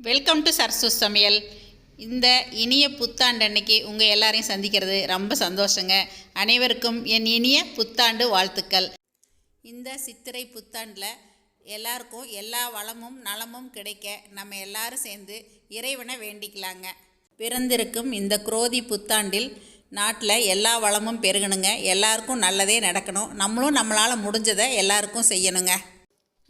Welcome to Sarasu சமையல் இந்த இனிய புத்தாண்டு அன்னைக்கு உங்கள் எல்லாரையும் சந்திக்கிறது ரொம்ப சந்தோஷங்க. அனைவருக்கும் என் இனிய புத்தாண்டு வாழ்த்துக்கள். இந்த சித்திரை புத்தாண்டில் எல்லாருக்கும் எல்லா வளமும் நலமும் கிடைக்க நம்ம எல்லாரும் சேர்ந்து இறைவனை வேண்டிக்கலாங்க. பிறந்திருக்கும் இந்த குரோதி புத்தாண்டில் நாட்டில் எல்லா வளமும் பெருகணுங்க. எல்லாருக்கும் நல்லதே நடக்கணும். நம்மளும் நம்மளால் முடிஞ்சதை எல்லாருக்கும் செய்யணுங்க.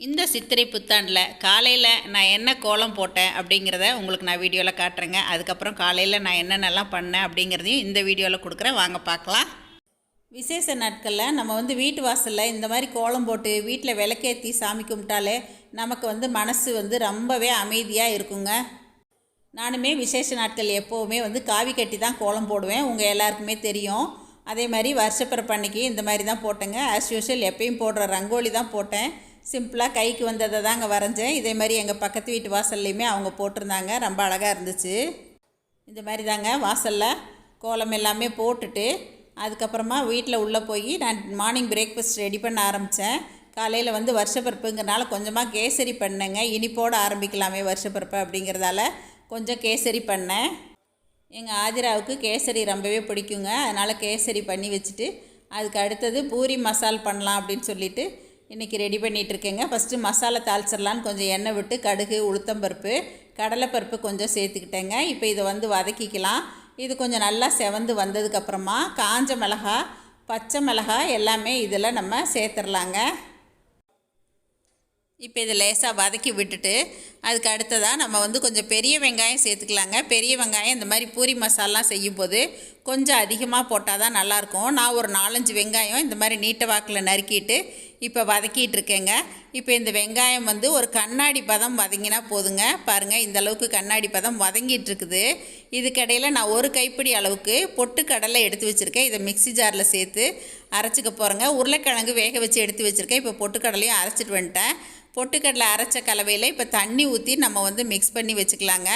இந்த சித்திரை புத்தாண்டில் காலையில் நான் என்ன கோலம் போட்டேன் அப்படிங்கிறத உங்களுக்கு நான் வீடியோவில் காட்டுறேங்க. அதுக்கப்புறம் காலையில் நான் என்னென்னலாம் பண்ணேன் அப்படிங்கிறதையும் இந்த வீடியோவில் கொடுக்குறேன். வாங்க பார்க்கலாம். விசேஷ நாட்களில் நம்ம வந்து வீட்டு வாசலில் இந்த மாதிரி கோலம் போட்டு வீட்டில் விளக்கேற்றி சாமி கும்பிட்டாலே நமக்கு வந்து மனசு வந்து ரொம்பவே அமைதியாக இருக்குங்க. நானுமே விசேஷ நாட்கள் எப்போவுமே வந்து காவி கட்டி தான் கோலம் போடுவேன். உங்கள் எல்லாருக்குமே தெரியும். அதே மாதிரி வருஷப்பிறப்பு அன்னைக்கு இந்த மாதிரி தான் போட்டேங்க. ஆஸ் யூஷுவல் எப்பயும் போடுற ரங்கோலி தான் போட்டேன். சிம்பிளாக கைக்கு வந்ததை தாங்க வரைஞ்சேன். இதே மாதிரி எங்கள் பக்கத்து வீட்டு வாசல்லையுமே அவங்க போட்டிருந்தாங்க. ரொம்ப அழகாக இருந்துச்சு. இந்த மாதிரி தாங்க வாசலில் கோலம் எல்லாமே போட்டுட்டு அதுக்கப்புறமா வீட்டில் உள்ளே போய் நான் மார்னிங் பிரேக்ஃபாஸ்ட் ரெடி பண்ண ஆரம்பித்தேன் காலையில் வந்து வருஷப்பிறப்புங்கிறனால கொஞ்சமாக கேசரி பண்ணேங்க. இனிப்போடு ஆரம்பிக்கலாமே வருஷப்பருப்பு அப்படிங்கிறதால கொஞ்சம் கேசரி பண்ணேன். எங்கள் ஆதிராவுக்கு கேசரி ரொம்பவே பிடிக்குங்க. அதனால் கேசரி பண்ணி வச்சுட்டு அதுக்கு அடுத்தது பூரி மசால் பண்ணலாம் அப்படின்னு சொல்லிட்டு இன்றைக்கி ரெடி பண்ணிகிட்டு இருக்கேங்க ஃபஸ்ட்டு மசாலா தாளிச்சிடலான்னு கொஞ்சம் எண்ணெய் விட்டு கடுகு உளுத்தம்பருப்பு கடலைப்பருப்பு கொஞ்சம் சேர்த்துக்கிட்டேங்க. இப்போ இதை வந்து வதக்கிக்கலாம். இது கொஞ்சம் நல்லா செவந்து வந்ததுக்கப்புறமா காஞ்ச மிளகா பச்சை மிளகா எல்லாமே இதில் நம்ம சேர்த்துடலாங்க இப்போ இதை லேசாக வதக்கி விட்டுட்டு அதுக்கு அடுத்ததாக நம்ம வந்து கொஞ்சம் பெரிய வெங்காயம் சேர்த்துக்கலாங்க. பெரிய வெங்காயம் இந்த மாதிரி பூரி மசாலாம் செய்யும்போது கொஞ்சம் அதிகமாக போட்டால் தான் நல்லாயிருக்கும். நான் ஒரு நாலஞ்சு வெங்காயம் இந்த மாதிரி நீட்ட வாக்கில் நறுக்கிட்டு இப்போ வதக்கிட்டு இருக்கேங்க. இப்போ இந்த வெங்காயம் வந்து ஒரு கண்ணாடி பதம் வதங்கினா போதுங்க. பாருங்கள் இந்த அளவுக்கு கண்ணாடி பதம் வதங்கிட்டு இருக்குது. இதுக்கடையில் நான் ஒரு கைப்பிடி அளவுக்கு பொட்டுக்கடலை எடுத்து வச்சுருக்கேன். இதை மிக்ஸி ஜாரில் சேர்த்து அரைச்சிக்க போகிறேங்க உருளைக்கிழங்கு வேக வச்சு எடுத்து வச்சுருக்கேன். இப்போ பொட்டுக்கடலையும் அரைச்சிட்டு வந்துட்டேன். பொட்டுக்கடலை அரைச்ச கலவையில் இப்போ தண்ணி ஊற்றி நம்ம வந்து மிக்ஸ் பண்ணி வச்சுக்கலாங்க.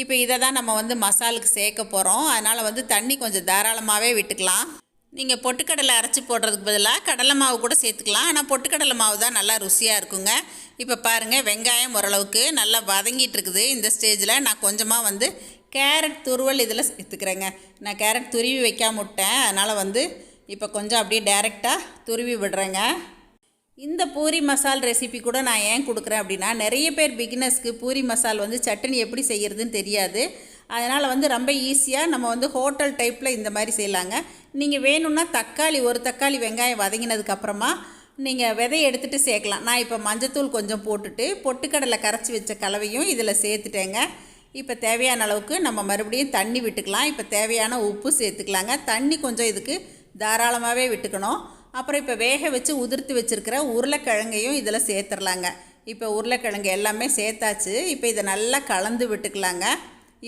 இப்போ இதை தான் நம்ம வந்து மசாலுக்கு சேர்க்க போகிறோம் அதனால் வந்து தண்ணி கொஞ்சம் தாராளமாகவே விட்டுக்கலாம். நீங்கள் பொட்டுக்கடலை அரைச்சி போடுறதுக்கு பதிலாக கடலை மாவு கூட சேர்த்துக்கலாம். ஆனால் பொட்டுக்கடலை மாவு தான் நல்லா ருசியாக இருக்குங்க. இப்போ பாருங்கள் வெங்காயம் ஓரளவுக்கு நல்லா வதங்கிட்டு இருக்குது. இந்த ஸ்டேஜில் நான் கொஞ்சமாக வந்து கேரட் துருவல் இதில் சேர்த்துக்கிறேங்க. நான் கேரட் துருவி வைக்காம விட்டேன். அதனால் வந்து இப்போ கொஞ்சம் அப்படியே டேரெக்டாக துருவி விடுறேங்க. இந்த பூரி மசால் ரெசிபி கூட நான் ஏன் கொடுக்குறேன் அப்படின்னா நிறைய பேர் பிகினர்ஸ்க்கு பூரி மசால் வந்து சட்னி எப்படி செய்கிறதுன்னு தெரியாது. அதனால் வந்து ரொம்ப ஈஸியாக நம்ம வந்து ஹோட்டல் டைப்பில் இந்த மாதிரி செய்யலாங்க. நீங்கள் வேணும்னா தக்காளி ஒரு தக்காளி வெங்காயம் வதங்கினதுக்கப்புறமா நீங்கள் விதையை எடுத்துகிட்டு சேர்க்கலாம். நான் இப்போ மஞ்சத்தூள் கொஞ்சம் போட்டுட்டு பொட்டுக்கடலை கரைச்சி வச்ச கலவையும் இதில் சேர்த்துட்டேங்க. இப்போ தேவையான அளவுக்கு நம்ம மறுபடியும் தண்ணி விட்டுக்கலாம். இப்போ தேவையான உப்பு சேர்த்துக்கலாங்க. தண்ணி கொஞ்சம் இதுக்கு தாராளமாகவே விட்டுக்கணும். அப்புறம் இப்போ வேக வச்சு உதிர்த்து வச்சுருக்கிற உருளைக்கிழங்கையும் இதில் சேர்த்துடலாங்க இப்போ உருளைக்கிழங்கு எல்லாமே சேர்த்தாச்சு. இப்போ இதை நல்லா கலந்து விட்டுக்கலாங்க.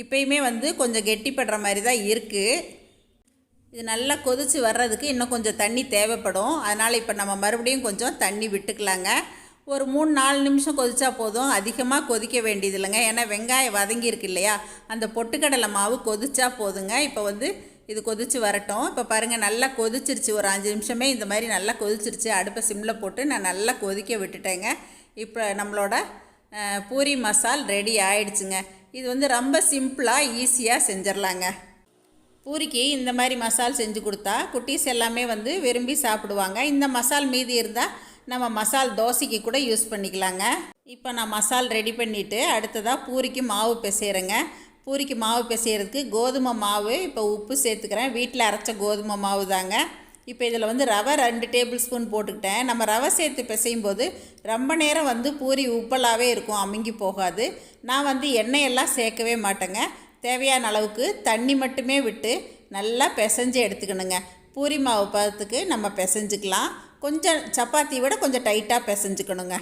இப்போயுமே வந்து கொஞ்சம் கெட்டிப்படுற மாதிரி தான் இருக்குது இது நல்லா கொதித்து வர்றதுக்கு இன்னும் கொஞ்சம் தண்ணி தேவைப்படும். அதனால் இப்போ நம்ம மறுபடியும் கொஞ்சம் தண்ணி விட்டுக்கலாங்க. ஒரு மூணு நாலு நிமிஷம் கொதிச்சா போதும். அதிகமாக கொதிக்க வேண்டியது இல்லைங்க ஏன்னா வெங்காயம் வதங்கியிருக்கு இல்லையா? அந்த பொட்டுக்கடலை மாவு கொதிச்சா போதுங்க. இப்போ வந்து இது கொதித்து வரட்டும். இப்போ பாருங்கள் நல்லா கொதிச்சிருச்சு. ஒரு அஞ்சு நிமிஷமே இந்த மாதிரி நல்லா கொதிச்சிருச்சு. அடுப்பை சிம்மில் போட்டு நான் நல்லா கொதிக்க விட்டுட்டேங்க. இப்போ நம்மளோட பூரி மசால் ரெடி ஆயிடுச்சுங்க. இது வந்து ரொம்ப சிம்பிளாக ஈஸியாக செஞ்சிடலாங்க பூரிக்கு இந்த மாதிரி மசால் செஞ்சு கொடுத்தா குட்டீஸ் எல்லாமே வந்து விரும்பி சாப்பிடுவாங்க. இந்த மசால் மீதி இருந்தால் நம்ம மசால் தோசைக்கு கூட யூஸ் பண்ணிக்கலாங்க. இப்போ நான் மசால் ரெடி பண்ணிவிட்டு அடுத்ததாக பூரிக்கு மாவு பிசைகிறேங்க பூரிக்கு மாவு பிசைகிறதுக்கு கோதுமை மாவு இப்போ உப்பு சேர்த்துக்கிறேன். வீட்டில் அரைச்ச கோதுமை மாவு தாங்க. இப்போ இதில் வந்து ரவை ரெண்டு டேபிள் ஸ்பூன் போட்டுக்கிட்டேன். நம்ம ரவை சேர்த்து பிசையும் போது ரொம்ப நேரம் வந்து பூரி உப்பலாகவே இருக்கும் அமுங்கி போகாது. நான் வந்து எண்ணெயெல்லாம் சேர்க்கவே மாட்டேங்க. தேவையான அளவுக்கு தண்ணி மட்டுமே விட்டு நல்லா பிசைஞ்சு எடுத்துக்கணுங்க. பூரி மாவு பதத்துக்கு நம்ம பிசைஞ்சுக்கலாம். கொஞ்சம் சப்பாத்தியை விட கொஞ்சம் டைட்டாக பிசைஞ்சுக்கணுங்க.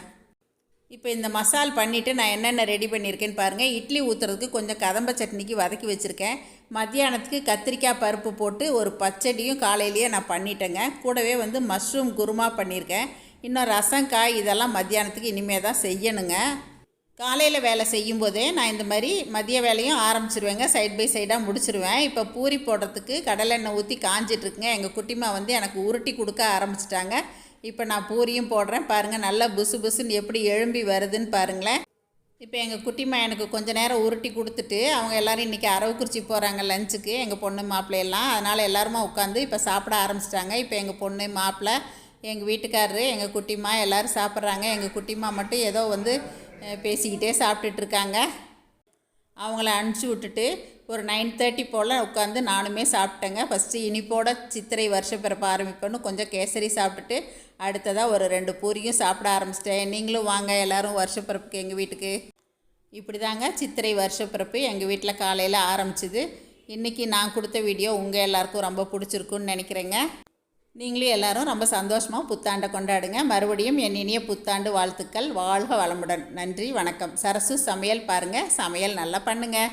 இப்போ இந்த மசால் பண்ணிவிட்டு நான் என்னென்ன ரெடி பண்ணியிருக்கேன்னு பாருங்கள் இட்லி ஊற்றுறதுக்கு கொஞ்சம் கதம்ப சட்னிக்கு வதக்கி வச்சுருக்கேன். மத்தியானத்துக்கு கத்திரிக்காய் பருப்பு போட்டு ஒரு பச்சடியும் காலையிலேயே நான் பண்ணிட்டேங்க. கூடவே வந்து மஷ்ரூம் குருமா பண்ணியிருக்கேன். இன்னும் ரசம் காய் இதெல்லாம் மத்தியானத்துக்கு இனிமே தான் செய்யணுங்க. காலையில் வேலை செய்யும்போதே நான் இந்த மாதிரி மதிய வேலையும் ஆரம்பிச்சிருவேங்க. சைட் பை சைடாக முடிச்சிருவேன். இப்போ பூரி போடுறதுக்கு கடலெண்ணெய் ஊற்றி காஞ்சிட்ருக்குங்க எங்கள் குட்டிமா வந்து எனக்கு உருட்டி கொடுக்க ஆரம்பிச்சிட்டாங்க. இப்போ நான் பூரியும் போடுறேன். பாருங்கள் நல்லா புசு புசுன்னு எப்படி எழும்பி வருதுன்னு பாருங்களேன். இப்போ எங்கள் குட்டிமா எனக்கு கொஞ்சம் நேரம் உருட்டி கொடுத்துட்டு அவங்க எல்லோரும் இன்றைக்கி அரவக்குறிச்சி போகிறாங்க லஞ்சுக்கு எங்கள் பொண்ணு மாப்பிள்ளையெல்லாம் அதனால் எல்லாருமா உட்காந்து இப்போ சாப்பிட ஆரம்பிச்சிட்டாங்க. இப்போ எங்கள் பொண்ணு மாப்பிள்ளை எங்கள் வீட்டுக்காரரு எங்கள் குட்டிமா எல்லோரும் சாப்பிட்றாங்க. எங்கள் குட்டிமா மட்டும் ஏதோ வந்து பேசிக்கிட்டே சாப்பிட்டுட்டு இருக்காங்க. அவங்கள அனுப்பிச்சி விட்டுட்டு ஒரு நைன் தேர்ட்டி போல் உட்காந்து நானுமே சாப்பிட்டேங்க. ஃபஸ்ட்டு இனிப்போட சித்திரை வருஷப்பிறப்பு ஆரம்பிப்பேன்னு கொஞ்சம் கேசரி சாப்பிட்டுட்டு அடுத்ததாக ஒரு ரெண்டு பூரியும் சாப்பிட ஆரம்பிச்சிட்டேன். நீங்களும் வாங்க எல்லாரும் வருஷப்பிறப்புக்கு எங்கள் வீட்டுக்கு? இப்படி தாங்க சித்திரை வருஷப்பிறப்பு எங்கள் வீட்டில் காலையில் ஆரம்பிச்சிது. இன்றைக்கி நான் கொடுத்த வீடியோ உங்கள் எல்லாருக்கும் ரொம்ப பிடிச்சிருக்குன்னு நினைக்கிறேங்க. நீங்களும் எல்லாரும் ரொம்ப சந்தோஷமாக புத்தாண்டை கொண்டாடுங்க. மறுபடியும் என் இனிய புத்தாண்டு வாழ்த்துக்கள். வாழ்க வளமுடன். நன்றி வணக்கம். சரசு சமையல் பாருங்கள் சமையல் நல்லா பண்ணுங்கள்